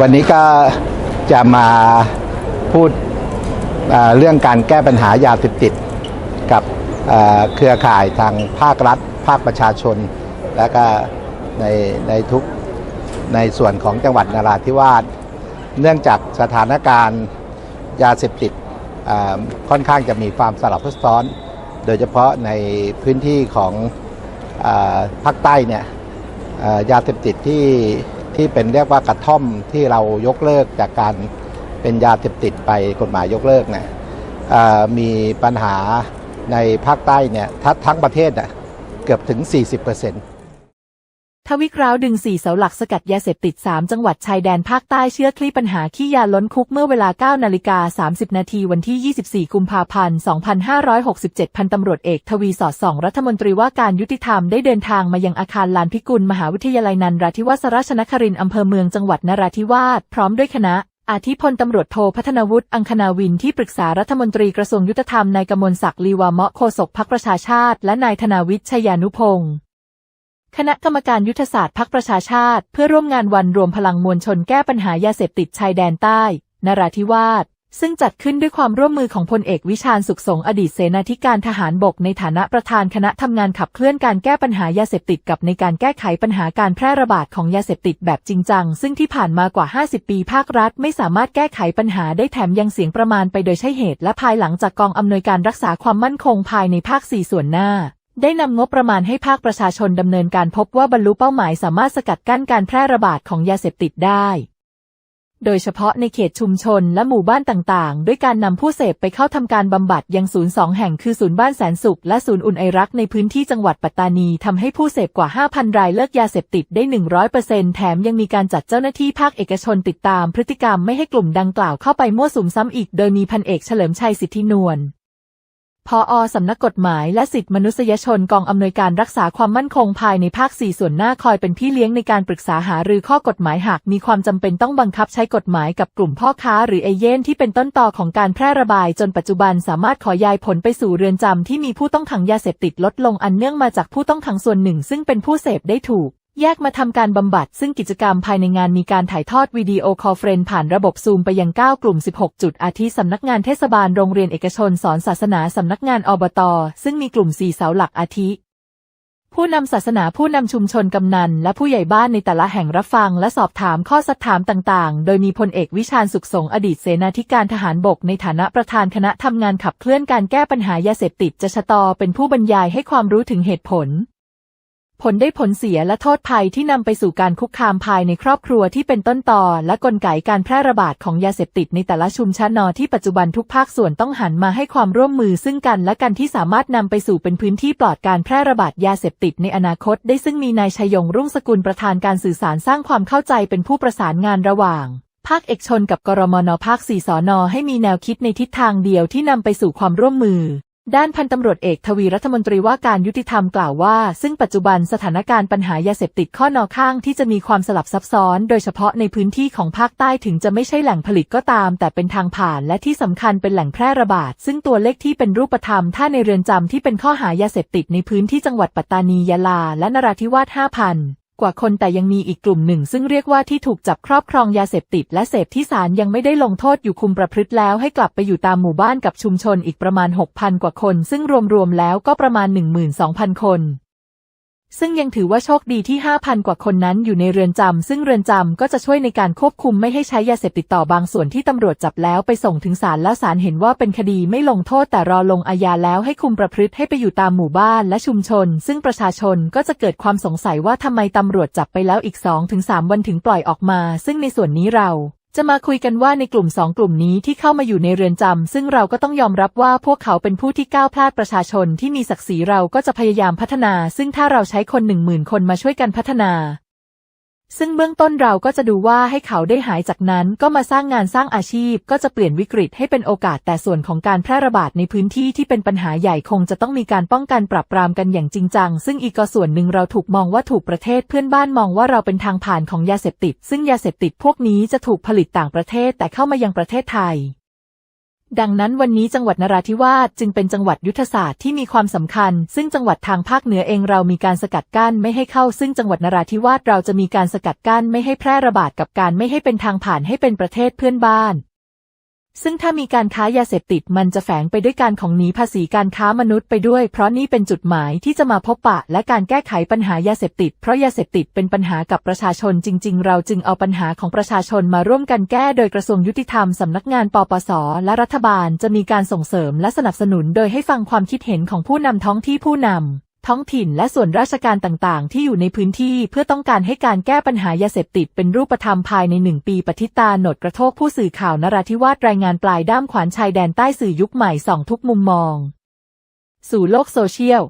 วันนี้ก็จะมาพูดเรื่องการแก้ปัญหายาเสพติดกับเครือข่ายทางภาครัฐ ภาคประชาชน และก็ในในทุกในส่วนของจังหวัดนราธิวาสเนื่องจากสถานการณ์ยาเสพติดค่อนข้างจะมีความสลับซับซ้อน โดยเฉพาะในพื้นที่ของอภาคใต้เนี่ยยาเสพติดที่ ที่เป็นเรียกว่ากระท่อมที่เรายกเลิกจากการเป็นยาเสพติดไปกฎหมายยกเลิกเนี่ยมีปัญหาในภาคใต้เนี่ยทั้งประเทศน่ะเกือบถึง 40% ทวิกร้าวดึงสี่เสาหลักสกัดยาเสพติด 3 จังหวัดชายแดนภาคใต้เชื่อคลี่ปัญหาขี้ยาล้นคุกเมื่อเวลา9นาฬิกา30 นาทีวันที่ 24 กุมภาพันธ์ 2567 พันตำรวจเอกทวีสอดส่อง รัฐมนตรีว่าการยุติธรรมได้เดินทางมายังอาคารลานพิกุล มหาวิทยาลัยนันราธิวาสราชนครินทร์อำเภอเมืองจังหวัดนราธิวาสพร้อมด้วยคณะอาทิพลตำรวจโทพัฒนวุฒิอังคณาวินที่ปรึกษารัฐมนตรีกระทรวงยุติธรรมนายกมลศักดิ์ลีวามะโฆษกพักประชาชาติ และนายธนาวิทย์ชยานุพงศ์ คณะกรรมการยุทธศาสตร์พักประชาชาติ เพื่อร่วมงานวันรวมพลังมวลชนแก้ปัญหายาเสพติดชายแดนใต้ นราธิวาส ซึ่งจัดขึ้นด้วยความร่วมมือของพลเอกวิชาญสุขสงฆ์อดีตเสนาธิการทหารบกในฐานะประธานคณะทำงานขับเคลื่อนการแก้ปัญหายาเสพติดกับในการแก้ไขปัญหาการแพร่ระบาดของยาเสพติดแบบจริงจัง ซึ่งที่ผ่านมากว่า 50 ปีภาครัฐ ไม่สามารถแก้ไขปัญหาได้แถมยังเสียงประมาณไปโดยใช่เหตุและภายหลังจากกองอำนวยการรักษาความมั่นคงภายในภาค4ส่วนหน้า ได้นำงบประมาณให้ภาคประชาชนดำเนินการพบว่าบรรลุเป้าหมายสามารถสกัดกั้นการแพร่ระบาดของยาเสพติดได้ โดยเฉพาะในเขตชุมชนและหมู่บ้านต่างๆ ด้วยการนำผู้เสพไปเข้าทำการบำบัดยังศูนย์สองแห่งคือศูนย์บ้านแสนสุข และศูนย์อุ่นไอรักในพื้นที่จังหวัดปัตตานีทำให้ผู้เสพกว่า 5,000 รายเลิกยาเสพติดได้ 100%แถมยังมีการจัดเจ้าหน้าที่ภาคเอกชนติดตามพฤติกรรมไม่ให้กลุ่มดังกล่าวเข้าไปมั่วสุมซ้ำอีก โดยมีพันเอกเฉลิมชัยสิทธินวล พออสำนักกฎหมายและสิทธิมนุษยชนกองอำนวยการรักษาความมั่นคงภายในภาค 4 ส่วนหน้าคอยเป็นพี่เลี้ยงในการปรึกษาหารือข้อกฎหมายหากมีความจำเป็นต้องบังคับใช้กฎหมายกับกลุ่มพ่อค้าหรือเอเย่นที่เป็นต้นต่อของการแพร่ระบายจนปัจจุบันสามารถขอยายผลไปสู่เรือนจำที่มีผู้ต้องขังยาเสพติดลดลงอันเนื่องมาจากผู้ต้องขังส่วนหนึ่ง ซึ่งเป็นผู้เสพได้ถูก แยกมาทำการบำบัด ซึ่งกิจกรรมภายในงานมีการถ่ายทอดวิดีโอคอลเฟรนผ่านระบบซูมไปยัง 9 กลุ่ม 16 จุด อาทิสำนักงานเทศบาลโรงเรียนเอกชนสอนศาสนาสำนักงานอบต ซึ่งมีกลุ่ม 4 เสาหลักอาทิ ผู้นำศาสนาผู้นำชุมชนกำนัน และผู้ใหญ่บ้านในแต่ละแห่งรับฟัง และสอบถามข้อสักถามต่างๆ โดยมีพลเอกวิชาญสุขสงอดีตเสนาธิการทหารบกในฐานะประธานคณะทำงานขับเคลื่อนการแก้ปัญหายาเสพติดจะชะตอเป็นผู้บรรยายให้ความรู้ถึงเหตุผล ผลได้ผลเสียและโทษภัยที่นำไปสู่การคุกคามภายในครอบครัวที่เป็นต้นต่อและกลไกการแพร่ระบาดของยาเสพติดในแต่ละชุมชนนที่ปัจจุบันทุกภาคส่วนต้องหันมาให้ความร่วมมือซึ่งกันและกันที่สามารถนำไปสู่เป็นพื้นที่ปลอดการแพร่ระบาดยาเสพติดในอนาคต ได้ซึ่งมีนายชยงรุ่งสกุลประธานการสื่อสารสร้างความเข้าใจเป็นผู้ประสานงานระหว่างภาคเอกชนกับกรมนภาค4สอนอให้มีแนวคิดในทิศทางเดียวที่นำไปสู่ความร่วมมือ ด้านพันตำรวจเอกทวีรัฐมนตรีว่าการยุติธรรมกล่าวว่า ซึ่งปัจจุบันสถานการณ์ปัญหายาเสพติดข้อนอข้างที่จะมีความสลับซับซ้อน โดยเฉพาะในพื้นที่ของภาคใต้ถึงจะไม่ใช่แหล่งผลิตก็ตาม แต่เป็นทางผ่านและที่สำคัญเป็นแหล่งแพร่ระบาด ซึ่งตัวเลขที่เป็นรูปธรรม ถ้าในเรือนจำที่เป็นข้อหายาเสพติดในพื้นที่จังหวัดปัตตานียะลา และนราธิวาส5,000 กว่าคนแต่ยังมีอีกกลุ่มหนึ่ง ซึ่งเรียกว่าที่ถูกจับครอบครองยาเสพติดและเสพที่ศาลยังไม่ได้ลงโทษอยู่คุมประพฤติแล้วให้กลับไปอยู่ตามหมู่บ้านกับชุมชนอีกประมาณ 6,000 กว่าคน ซึ่งรวมๆแล้วก็ประมาณ 12,000 คน ซึ่งยังถือว่าโชคดีที่ 5,000 กว่าคนนั้นอยู่ในเรือนจำ ซึ่งเรือนจำก็จะช่วยในการควบคุมไม่ให้ใช้ยาเสพติดต่อบางส่วนที่ตำรวจจับแล้วไปส่งถึงศาลแล้วศาลเห็นว่าเป็นคดีไม่ลงโทษแต่รอลงอาญาแล้วให้คุมประพฤติให้ไปอยู่ตามหมู่บ้านและชุมชน ซึ่งประชาชนก็จะเกิดความสงสัยว่าทำไมตำรวจจับไปแล้วอีก 2-3 วันถึงปล่อยออกมา ซึ่งในส่วนนี้เรา จะมาคุยกันว่าในกลุ่มสองกลุ่มนี้ที่เข้ามาอยู่ในเรือนจำซึ่งเราก็ต้องยอมรับว่าพวกเขาเป็นผู้ที่ก้าวพลาดประชาชนที่มีศักดิ์ศรีเราก็จะพยายามพัฒนา ซึ่งถ้าเราใช้คนหนึ่งหมื่นคนมาช่วยกันพัฒนา ซึ่งเบื้องต้นเราก็จะดูว่าให้เขาได้หายจากนั้นก็มาสร้างงานสร้างอาชีพ ก็จะเปลี่ยนวิกฤตให้เป็นโอกาสแต่ส่วนของการแพร่ระบาดในพื้นที่ที่เป็นปัญหาใหญ่คงจะต้องมีการป้องกันปรับปรามกันอย่างจริงจัง ซึ่งอีกส่วนหนึ่งเราถูกมองว่าถูกประเทศเพื่อนบ้านมองว่าเราเป็นทางผ่านของยาเสพติด ซึ่งยาเสพติดพวกนี้จะถูกผลิตต่างประเทศแต่เข้ามายังประเทศไทย ดังนั้นวันนี้จังหวัดนราธิวาสจึงเป็นจังหวัดยุทธศาสตร์ที่มีความสำคัญ ซึ่งจังหวัดทางภาคเหนือเองเรามีการสกัดกั้นไม่ให้เข้า ซึ่งจังหวัดนราธิวาสเราจะมีการสกัดกั้นไม่ให้แพร่ระบาดกับการไม่ให้เป็นทางผ่านให้เป็นประเทศเพื่อนบ้าน ซึ่งถ้ามีการค้ายาเสพติดมันจะแฝงไปด้วยการของหนีภาษีการค้ามนุษย์ไปด้วย เพราะนี่เป็นจุดหมายที่จะมาพบปะ และการแก้ไขปัญหายาเสพติด เพราะยาเสพติดเป็นปัญหากับประชาชนจริง ๆ เราจึงเอาปัญหาของประชาชนมาร่วมกันแก้โดยกระทรวงยุติธรรมสำนักงานปปส และรัฐบาลจะมีการส่งเสริมและสนับสนุนโดยให้ฟังความคิดเห็นของผู้นำท้องที่ผู้นำ ท้องถิ่นและส่วนราชการต่างๆ ที่อยู่ในพื้นที่เพื่อต้องการให้การแก้ปัญหายาเสพติดเป็นรูปธรรมภายในหนึ่งปีปฏิตาหนดกระโทกผู้สื่อข่าวนราธิวาสรายงานปลายด้ามขวานชายแดนใต้สื่อยุคใหม่ส่องทุกมุมมอง สู่โลกโซเชียล